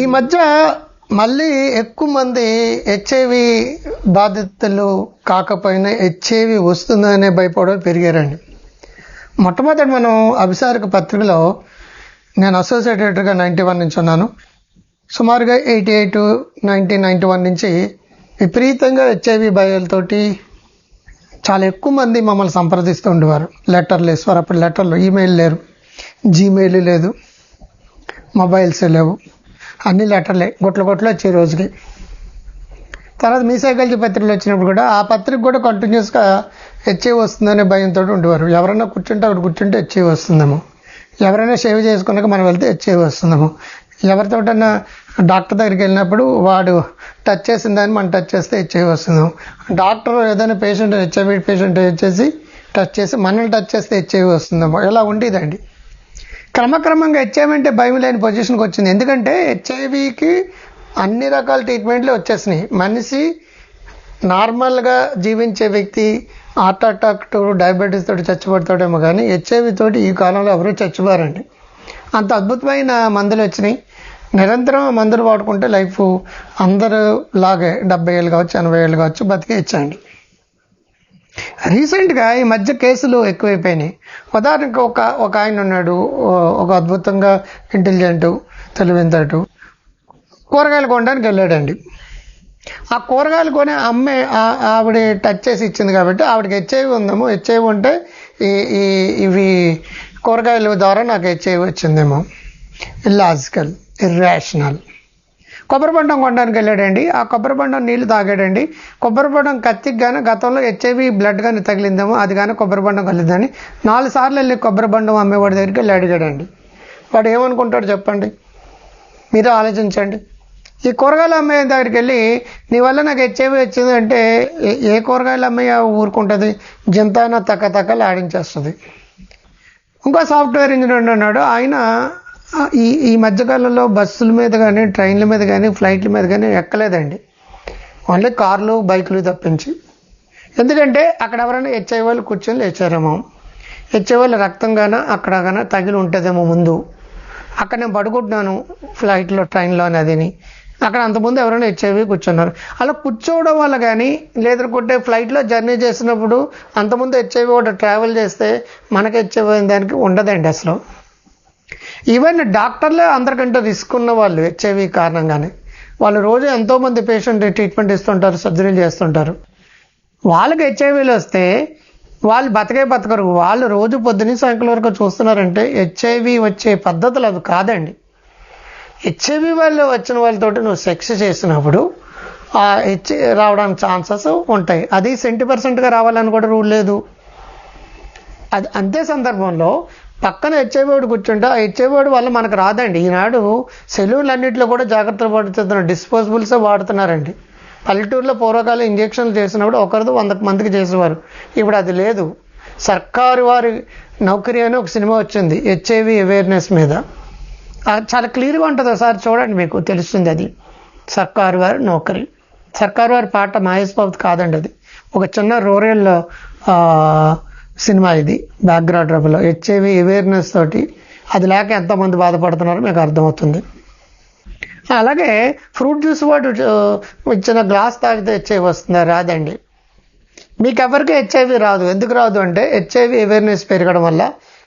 ఈ మధ్య మళ్ళీ ఎక్కువ మంది హెచ్ఐవి బాధితులు కాకపోయినా హెచ్ఐవి వస్తుందనే భయపడడం పెరిగారండి. మొట్టమొదటి మనం అభిసారిక పత్రికలో నేను అసోసియేట్ ఎడిటర్గా నైంటీ వన్ నుంచి ఉన్నాను. సుమారుగా eighty eight nineteen ninety one నుంచి విపరీతంగా హెచ్ఐవి భయాలతోటి చాలా ఎక్కువ మంది మమ్మల్ని సంప్రదిస్తూ ఉండేవారు. లెటర్లు వేసేవారు అప్పుడు లెటర్లు ఈమెయిల్ లేరు జీమెయిల్ లేదు మొబైల్స్ లేవు. అన్ని లెటర్లే గుట్ల గుట్లు వచ్చే రోజుకి. తర్వాత మీ సైకాలజీ పత్రికలు వచ్చినప్పుడు కూడా ఆ పత్రిక కూడా కంటిన్యూస్గా హెచ్ఐ వస్తుందనే భయంతో ఉండేవారు. ఎవరైనా కూర్చుంటే అక్కడ కూర్చుంటే హెచ్ఐ వస్తుందేమో. ఎవరైనా షేవ్ చేసుకున్నాక మనం వెళ్తే హెచ్ఐ వస్తుందేమో. ఎవరితోటన్నా డాక్టర్ దగ్గరికి వెళ్ళినప్పుడు వాడు టచ్ చేసిన దాన్ని మనం టచ్ చేస్తే హెచ్ఐ వస్తుందేమో. డాక్టర్ ఏదైనా పేషెంట్ హెచ్ఐవి పేషెంట్ వచ్చేసి టచ్ చేసి మనల్ని టచ్ చేస్తే హెచ్ఐవి వస్తుందేమో. ఇలా ఉండేదండి. క్రమక్రమంగా హెచ్ఐవి అంటే భయం లేని పొజిషన్కి వచ్చింది. ఎందుకంటే హెచ్ఐవికి అన్ని రకాల ట్రీట్మెంట్లు వచ్చేసినాయి. మనిషి నార్మల్గా జీవించే వ్యక్తి హార్ట్ అటాక్ డయాబెటీస్ తోటి చచ్చిపోతాడేమో కానీ హెచ్ఐవి తోటి ఈ కాలంలో ఎవరూ చచ్చిపోరండి. అంత అద్భుతమైన మందులు వచ్చినాయి. నిరంతరం మందులు వాడుకుంటే లైఫ్ అందరూ లాగే డెబ్బై ఏళ్ళు కావచ్చు ఎనభై ఏళ్ళు కావచ్చు బతికేయచ్చండి రీసెంట్గా ఈ మధ్య కేసులు ఎక్కువైపోయినాయి. ఉదాహరణకు ఒక ఒక ఆయన ఉన్నాడు ఒక అద్భుతంగా ఇంటెలిజెంట్ తెలివింతటు కూరగాయలు కొనడానికి వెళ్ళాడండి. ఆ కూరగాయలు కొనే అమ్మే ఆవిడ టచ్ చేసి ఇచ్చింది కాబట్టి ఆవిడకి హెచ్ఐవి ఉందేమో హెచ్ఐవి ఉంటే ఈ ఈ ఇవి కూరగాయల ద్వారా నాకు హెచ్ఐవి వచ్చిందేమో. ఇల్లాజికల్ ఇర్రాషనల్ కొబ్బరిబండం కొనడానికి వెళ్ళాడండి. ఆ కొబ్బరి బొండం నీళ్ళు తాగాడండి. కొబ్బరి కత్తికి కానీ గతంలో హెచ్ఐవి బ్లడ్ కానీ తగిలిందేమో అది కానీ కొబ్బరి బొండం కలిగిందని నాలుగు సార్లు వెళ్ళి కొబ్బరిబండం అమ్మేవాడి దగ్గరికి వెళ్ళి అడిగాడండి. వాడు ఏమనుకుంటాడు చెప్పండి. మీరు ఆలోచించండి. ఈ కూరగాయలు అమ్మే దగ్గరికి వెళ్ళి నీ వల్ల నాకు హెచ్ఐవి వచ్చింది అంటే ఏ- ఏ కూరగాయలు అమ్మాయి ఊరుకుంటుంది. జంతాన తక్క తక్కలు ఆడించేస్తుంది. ఇంకో సాఫ్ట్వేర్ ఇంజనీర్ ఉన్నాడు. ఆయన ఈ ఈ మధ్యకాలంలో బస్సుల మీద కానీ ట్రైన్ల మీద కానీ ఫ్లైట్ల మీద కానీ ఎక్కలేదండి. ఓన్లీ కార్లు బైకులు తప్పించి. ఎందుకంటే అక్కడ ఎవరైనా హెచ్ఐ వాళ్ళు కూర్చొని లేచారేమో. హెచ్ఐ వాళ్ళు రక్తం గాన అక్కడ గాన తగిలి ఉంటుందేమో ముందు. అక్కడ నేను పడుకుంటున్నాను ఫ్లైట్లో ట్రైన్లో అదిని అక్కడ అంతకుముందు ఎవరైనా హెచ్ఐవి కూర్చున్నారు. అలా కూర్చోవడం వల్ల కానీ లేదనుకుంటే ఫ్లైట్లో జర్నీ చేసినప్పుడు అంతకుముందు హెచ్ఐవి ఒకటి ట్రావెల్ చేస్తే మనకి హెచ్ఐవి దానికి ఉండదండి అసలు. ఈవెన్ డాక్టర్లే అందరికంటే రిస్క్ ఉన్న వాళ్ళు హెచ్ఐవి కారణంగానే. వాళ్ళు రోజు ఎంతోమంది పేషెంట్ ట్రీట్మెంట్ ఇస్తుంటారు సర్జరీలు చేస్తుంటారు. వాళ్ళకి హెచ్ఐవీలు వస్తే వాళ్ళు బతకే బతకరు. వాళ్ళు రోజు పొద్దున సాయంకాలం వరకు చూస్తున్నారంటే హెచ్ఐవి వచ్చే పద్ధతులు అవి కాదండి. హెచ్ఐవి వాళ్ళు వచ్చిన వాళ్ళతోటి నువ్వు సెక్స్ చేసినప్పుడు ఆ హెచ్ రావడానికి ఛాన్సెస్ ఉంటాయి. అది సెంటీ పర్సెంట్గా రావాలని కూడా రూల్ లేదు. అది అంతే సందర్భంలో పక్కన హెచ్ఐవిడు కూర్చుంటే ఆ హెచ్ఐవిడు వల్ల మనకు రాదండి. ఈనాడు సెలూన్లు అన్నింటిలో కూడా జాగ్రత్తలు పడుతున్నారు డిస్పోజబుల్స్ వాడుతున్నారండి. పల్లెటూరులో పూర్వకాలం ఇంజక్షన్లు చేసినప్పుడు ఒకరిది వంద మందికి చేసేవారు. ఇప్పుడు అది లేదు. సర్కారు వారి నౌకరీ అని ఒక సినిమా వచ్చింది హెచ్ఐవి అవేర్నెస్ మీద. అది చాలా క్లియర్గా ఉంటుంది ఒకసారి చూడండి మీకు తెలుస్తుంది అది. సర్కారు వారి నౌకరీ. సర్కారు వారి పాట మహేష్ బాబు కాదండి అది. ఒక చిన్న రూరల్ సినిమా ఇది బ్యాక్గ్రౌండ్ రబులో హెచ్ఐవి అవేర్నెస్ తోటి అది లేక ఎంతమంది బాధపడుతున్నారో మీకు అర్థమవుతుంది. అలాగే ఫ్రూట్ జ్యూస్ వాడు ఇచ్చిన గ్లాస్ తాగితే హెచ్ఐవి వస్తుందా? రాదండి. మీకు ఎవరికి హెచ్ఐవి రాదు. ఎందుకు రాదు అంటే హెచ్ఐవి అవేర్నెస్ పెరగడం వల్ల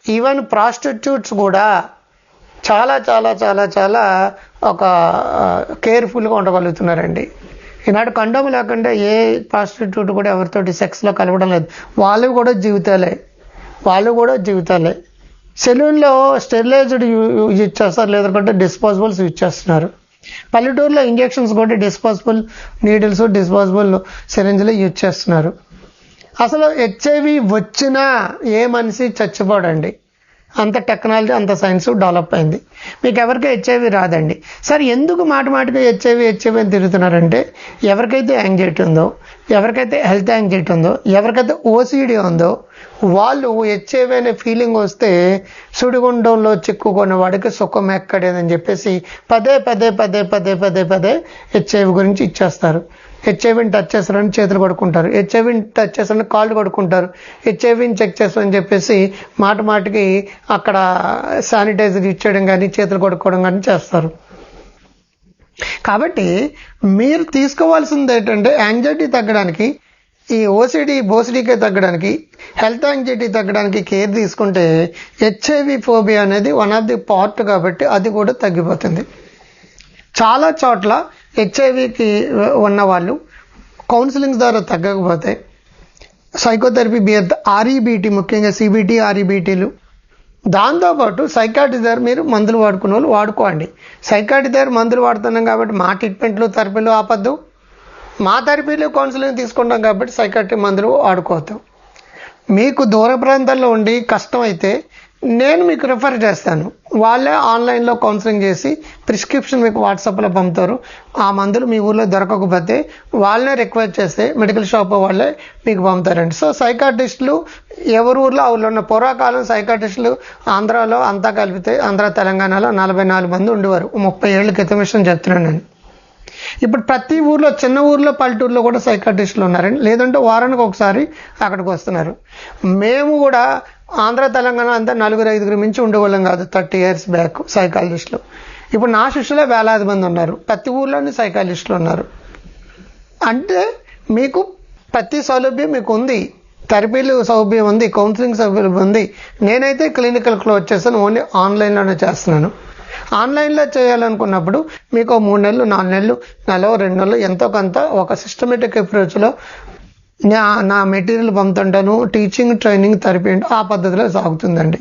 ఈవెన్ ప్రాస్టిట్యూట్స్ కూడా చాలా చాలా చాలా చాలా ఒక కేర్ఫుల్గా ఉండగలుగుతున్నారండి. ఈనాడు కండోమ్ లేకుండా ఏ ప్రాస్టిట్యూట్ కూడా ఎవరితోటి సెక్స్లో కలవడం లేదు. వాళ్ళు కూడా జీవితాలే. వాళ్ళు కూడా జీవితాలే. సెలూన్లో స్టెరిలైజ్డ్ యూజ్ చేస్తారు లేదంటే డిస్పోజబుల్స్ యూజ్ చేస్తున్నారు. పల్లెటూరులో ఇంజెక్షన్స్ కూడా డిస్పోజబుల్ నీడిల్స్ డిస్పోజబుల్ సిరంజ్లు యూజ్ చేస్తున్నారు. అసలు హెచ్ఐవి వచ్చినా ఏ మనిషి చచ్చిపోడండి. అంత టెక్నాలజీ అంత సైన్స్ డెవలప్ అయింది. మీకు ఎవరికి హెచ్ఐవి రాదండి. సరే ఎందుకు మాట మాటగా హెచ్ఐవి హెచ్ఐవి అని తిరుగుతున్నారంటే ఎవరికైతే యాంగ్జైటీ ఉందో ఎవరికైతే హెల్త్ యాంగ్జైటీ ఉందో ఎవరికైతే ఓసిడి ఉందో వాళ్ళు హెచ్ఐవి అనే ఫీలింగ్ వస్తే సుడిగుండంలో చిక్కుకున్న వాడికి సుఖం ఎక్కడేదని చెప్పేసి పదే పదే పదే పదే పదే పదే హెచ్ఐవి గురించి ఇచ్చేస్తారు. హెచ్ఐవిని టచ్ చేస్తారని చేతులు కొడుకుంటారు హెచ్ఐవిని టచ్ చేస్తారని కాళ్ళు కొడుకుంటారు హెచ్ఐవిని చెక్ చేస్తామని చెప్పేసి మాట మాటికి అక్కడ శానిటైజర్ ఇచ్చేయడం కానీ చేతులు కొడుకోవడం కానీ చేస్తారు. కాబట్టి మీరు తీసుకోవాల్సింది ఏంటంటే యాంగ్జైటీ తగ్గడానికి ఈ ఓసిడి బోసిడీకే తగ్గడానికి హెల్త్ యాంగ్జైటీ తగ్గడానికి కేర్ తీసుకుంటే హెచ్ఐవి ఫోబియా అనేది వన్ ఆఫ్ ది పార్ట్ కాబట్టి అది కూడా తగ్గిపోతుంది. చాలా చోట్ల హెచ్ఐవికి uh, ఉన్న వాళ్ళు కౌన్సిలింగ్ ద్వారా తగ్గకపోతే సైకోథెరపీ బియర్ ఆర్ఈబీటీ ముఖ్యంగా సిబిటి ఆర్ఈబీటీలు దాంతోపాటు సైకాటి దగ్గర మీరు మందులు వాడుకునే వాళ్ళు వాడుకోండి. సైకాటి దగ్గర మందులు వాడుతున్నాం కాబట్టి మా ట్రీట్మెంట్లు థెరపీలు ఆపద్దు. మా థెరపీలు కౌన్సిలింగ్ తీసుకుంటాం కాబట్టి సైకాట్రీ మందులు వాడుకోవద్దు. మీకు దూర ప్రాంతాల్లో ఉండి కష్టం అయితే నేను మీకు రిఫర్ చేస్తాను. వాళ్ళే ఆన్లైన్లో కౌన్సిలింగ్ చేసి ప్రిస్క్రిప్షన్ మీకు వాట్సాప్లో పంపుతారు. ఆ మందులు మీ ఊర్లో దొరకకపోతే వాళ్ళనే రిక్వెస్ట్ చేస్తే మెడికల్ షాప్ వాళ్ళే మీకు పంపుతారండి. సో సైకాటిస్టులు ఎవరి ఊర్లో ఆ ఉన్న పూర్వకాలం సైకాటిస్టులు ఆంధ్రాలో అంతా కలిపితే ఆంధ్ర తెలంగాణలో నలభై నాలుగు మంది ఉండేవారు. ముప్పై ఏళ్ళ క్రితం విషయం చెప్తున్నాను నేను. ఇప్పుడు ప్రతి ఊర్లో చిన్న ఊర్లో పల్లెటూరులో కూడా సైకాటిస్టులు ఉన్నారండి. లేదంటే వారానికి ఒకసారి అక్కడికి వస్తున్నారు. మేము కూడా ఆంధ్ర తెలంగాణ అంతా నలుగురు ఐదుగురు మించి ఉండేవాళ్ళం కాదు. థర్టీ ఇయర్స్ బ్యాక్ సైకాలజిస్టులు. ఇప్పుడు నా శిష్యులే వేలాది మంది ఉన్నారు. ప్రతి ఊర్లోనే సైకాలజిస్టులు ఉన్నారు. అంటే మీకు ప్రతి సౌలభ్యం మీకు ఉంది. థెరపీలు సౌలభ్యం ఉంది కౌన్సిలింగ్ సౌలభ్యం ఉంది. నేనైతే క్లినికల్ క్లోజ్ చేస్తాను ఓన్లీ ఆన్లైన్లోనే చేస్తున్నాను. ఆన్లైన్లో చేయాలనుకున్నప్పుడు మీకు మూడు నెలలు నాలుగు నెలలు నెల రెండు నెలలు ఎంతో కొంత ఒక సిస్టమేటిక్ అప్రోచ్లో నా నా మెటీరియల్ పంపుతుంటాను టీచింగ్ ట్రైనింగ్ థెరపీ ఆ పద్ధతిలో సాగుతుందండి.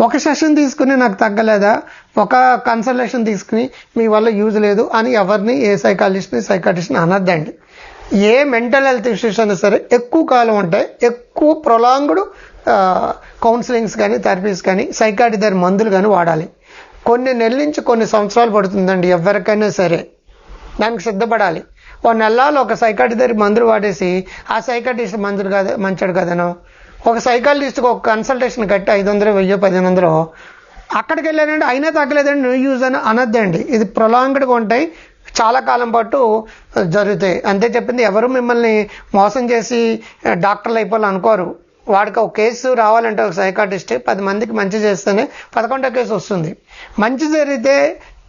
ఒక సెషన్ తీసుకుని నాకు తగ్గలేదా? ఒక కన్సల్టేషన్ తీసుకుని మీ వల్ల యూజ్ లేదు అని ఎవరిని ఏ సైకాలజిస్ట్ని సైకాటిస్ట్ని అనద్దండి. ఏ మెంటల్ హెల్త్ ఇష్యూస్ అయినా సరే ఎక్కువ కాలం ఉంటాయి. ఎక్కువ ప్రొలాంగ్డ్ కౌన్సిలింగ్స్ కానీ థెరపీస్ కానీ సైకాటి దగ్గర మందులు కానీ వాడాలి. కొన్ని నెలల నుంచి కొన్ని సంవత్సరాలు పడుతుందండి ఎవరికైనా సరే. దానికి సిద్ధపడాలి. ఓ నెలలో ఒక సైకాటి దగ్గర మందులు వాడేసి ఆ సైకాటిస్ట్ మందులు కాదు మంచాడు కదను? ఒక సైకాలజిస్ట్కి ఒక కన్సల్టేషన్ కట్టి ఐదు వందలు వెయ్యో పదిహేను వందలు అక్కడికి వెళ్ళానండి అయినా తగ్గలేదండి న్యూ యూజ్ అని అనద్దండి ఇది ప్రొలాంగ్డ్గా ఉంటాయి. చాలా కాలం పాటు జరుగుతాయి. అంతే చెప్పింది ఎవరు మిమ్మల్ని మోసం చేసి డాక్టర్లు అయిపోవాలి అనుకోరు. వాడికి ఒక కేసు రావాలంటే ఒక సైకాటిస్ట్ పది మందికి మంచి చేస్తేనే పదకొండో కేసు వస్తుంది. మంచి జరిగితే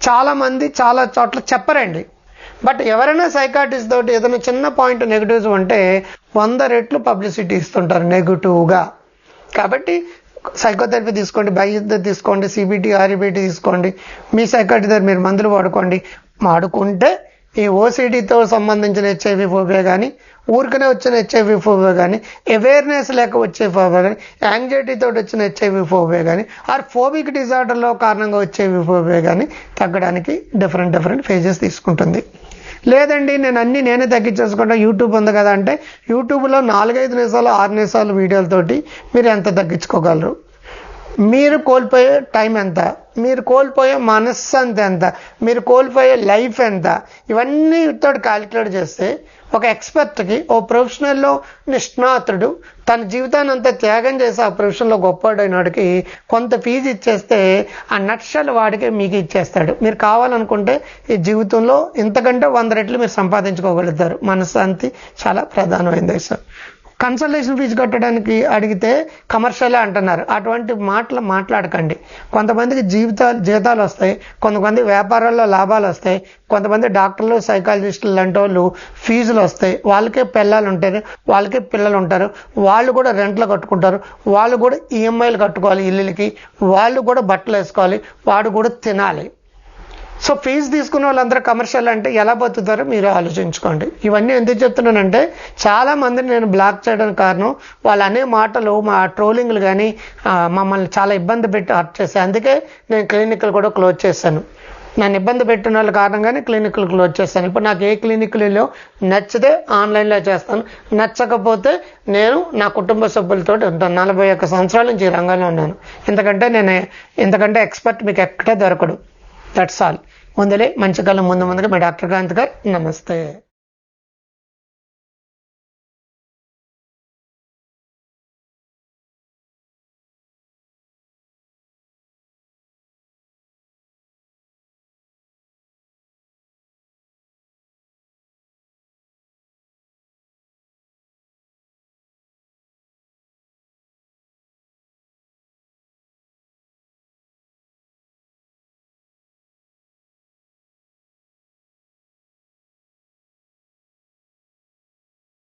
చాలామంది చాలా చోట్ల చెప్పరండి. బట్ ఎవరైనా సైకాటిస్ట్ తోటి ఏదైనా చిన్న పాయింట్ నెగిటివ్స్ ఉంటే వంద రెట్లు పబ్లిసిటీ ఇస్తుంటారు నెగిటివ్గా కాబట్టి సైకోథెరపీ తీసుకోండి బైద్య తీసుకోండి సిబిటి ఆర్ఈబిటి తీసుకోండి. మీ సైకాటి దగ్గర మీరు మందులు వాడుకోండి. వాడుకుంటే ఈ ఓసీడీతో సంబంధించిన హెచ్ఐవి ఫోబియా కానీ ఊరికనే వచ్చిన హెచ్ఐవి ఫోబియా కానీ అవేర్నెస్ లేక వచ్చే ఫోబియా కానీ యాంగ్జైటీతో వచ్చిన హెచ్ఐవి ఫోబియా కానీ ఆర్ ఫోబిక్ డిజార్డర్లో కారణంగా వచ్చేవి ఫోబియా కానీ తగ్గడానికి డిఫరెంట్ డిఫరెంట్ ఫేజెస్ తీసుకుంటుంది. లేదండి నేను అన్ని నేనే తగ్గించేసుకుంటా. యూట్యూబ్ ఉంది కదా అంటే యూట్యూబ్లో నాలుగైదు నిమిషాలు ఆరు నిమిషాలు వీడియోలతోటి మీరు ఎంత తగ్గించుకోగలరు? మీరు కోల్పోయే టైం ఎంత? మీరు కోల్పోయే మనశ్శాంతి ఎంత? మీరు కోల్పోయే లైఫ్ ఎంత? ఇవన్నీ తోటి క్యాలిక్యులేట్ చేస్తే ఒక ఎక్స్పర్ట్కి ఓ ప్రొఫెషనల్లో నిష్ణాతుడు తన జీవితాన్ని అంతా త్యాగం చేసి ఆ ప్రొఫెషన్లో గొప్పవాడైనడికి కొంత ఫీజు ఇచ్చేస్తే ఆ నక్షలు వాడికి మీకు ఇచ్చేస్తాడు. మీరు కావాలనుకుంటే ఈ జీవితంలో ఇంతకంటే వంద రెట్లు మీరు సంపాదించుకోగలుగుతారు. మనశ్శాంతి చాలా ప్రధానమైనది సార్. కన్సల్టేషన్ ఫీజు కట్టడానికి అడిగితే కమర్షియల్ అంటున్నారు. అటువంటి మాటలు మాట్లాడకండి. కొంతమందికి జీవితాలు జీతాలు వస్తాయి. కొంతమంది వ్యాపారాల్లో లాభాలు వస్తాయి. కొంతమంది డాక్టర్లు సైకాలజిస్టులు లాంటి వాళ్ళు ఫీజులు వస్తాయి. వాళ్ళకే పిల్లలు ఉంటారు వాళ్ళకే పిల్లలు ఉంటారు. వాళ్ళు కూడా రెంట్లు కట్టుకుంటారు. వాళ్ళు కూడా ఈఎంఐలు కట్టుకోవాలి ఇల్లులకి. వాళ్ళు కూడా బట్టలు వేసుకోవాలి. వాడు కూడా తినాలి. సో ఫీజు తీసుకున్న వాళ్ళందరూ కమర్షియల్ అంటే ఎలా బతుకుతారో మీరు ఆలోచించుకోండి. ఇవన్నీ ఎందుకు చెప్తున్నానంటే చాలా మందిని నేను బ్లాక్ చేయడానికి కారణం వాళ్ళు అనే మాటలు మా ట్రోలింగ్లు కానీ మమ్మల్ని చాలా ఇబ్బంది పెట్టి హర్ట్ చేశాయి. అందుకే నేను క్లినిక్లు కూడా క్లోజ్ చేశాను. నన్ను ఇబ్బంది పెట్టిన వాళ్ళ కారణంగానే క్లినిక్లు క్లోజ్ చేస్తాను ఇప్పుడు నాకు ఏ క్లినిక్లలో నచ్చితే ఆన్లైన్లో చేస్తాను. నచ్చకపోతే నేను నా కుటుంబ సభ్యులతో ఉంటాను నలభై ఒక్క సంవత్సరాల నుంచి ఈ రంగంలో ఉన్నాను. ఎందుకంటే నేను ఎందుకంటే ఎక్స్పర్ట్ మీకు ఎక్కడే దొరకడు. దట్స్ ఆల్ ముందులే మంచి కాలం ముందు ముందుగా మీ డాక్టర్ కాంత్ గారు నమస్తే